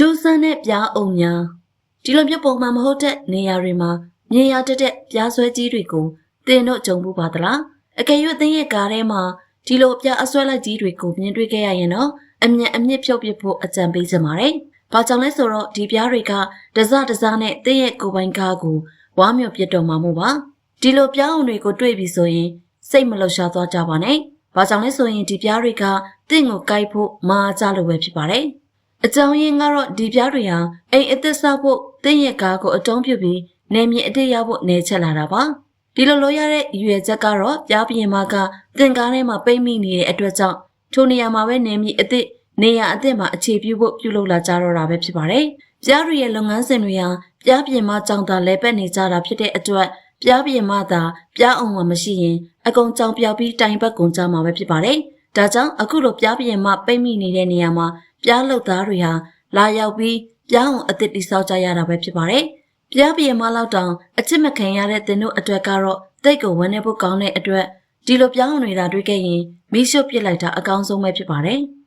ဒိုးဆန်းတဲ့ပြားအုံများဒီလိုမျိုးပုံမှန်မဟုတ်တဲ့နေရာတွေမှာမြင်ရတတ်တဲ့ပြားဆွဲကြီးတွေကိုတင်တို့ကြုံမှုပါသလားအကယ်၍တင်ရဲ့ကားထဲမှာဒီလိုပြားအဆွဲလိုက်ကြီးတွေကိုမြင်တွေ့ခဲ့ရရင်တော့အမြင်အမြင့်ဖြုတ်ပစ်ဖို့အကြံပေးချင်ပါတယ်။ဘာကြောင့်လဲဆိုတော့ဒီပြားတွေကတစတစနဲ့တင်ရဲ့ကိုယ်ပိုင်ကားကိုဝါမျိုးပြစ်တော်မှာမို့ပါဒီလိုပြားအောင်တွေကိုတွေ့ပြီဆိုရင်စိတ်မလှုပ်ရှားသွားကြပါနဲ့။ဘာကြောင့်လဲဆိုရင်ဒီပြားတွေကတင့်ကိုကိုက်ဖို့မာကြလို့ပဲဖြစ်ပါတယ်။ အကြောင်းရင်းကတော့ဒီပြားတွေဟာအိမ်အသစ်ဆောက်ဖို့တင်းရဲ့ကားကိုအတုံးပြုပြီးနေမြေအတိတ်ရောက်ဖို့နေချက်လာတာပါဒီလိုလိုရတဲ့ရွယ်ချက်ကတော့ပြားပြင်မကတင်ကားထဲမှာပိတ်မိနေတဲ့အတွက်ကြောင့်ထိုနေရာမှာပဲနေမြေအသစ်နေရာအသစ်မှာအခြေပြုဖို့ပြုလုပ်လာကြတော့တာပဲဖြစ်ပါတယ်ပြားတွေရဲ့လုပ်ငန်းစဉ်တွေဟာပြားပြင်မကြောင့်သာလဲပတ်နေကြတာဖြစ်တဲ့အတွက်ပြားပြင်မသာပြားအောင်မှမရှိရင်အကုန်ကြောင်ပြောက်ပြီးတိုင်ပတ်ကုန်ကြမှာပဲဖြစ်ပါတယ်ဒါကြောင့်အခုလိုပြားပြင်မပိတ်မိနေတဲ့နေရာမှာ ပြားလုတ်သားတွေဟာလာရောက်ပြီးပြားအောင်အသစ်တိဆောက်ကြရတာပဲဖြစ်ပါတယ်။ပြားပြေမလောက်တောင်အချစ်မခံရတဲ့တင်တို့အတွက်ကတော့တိတ်ကိုဝန်းနေဖို့ကောင်းတဲ့အတွက်ဒီလိုပြားအောင်တွေတာတွေ့ခဲ့ရင်မိရှုပ်ပစ်လိုက်တာအကောင်းဆုံးပဲဖြစ်ပါတယ်။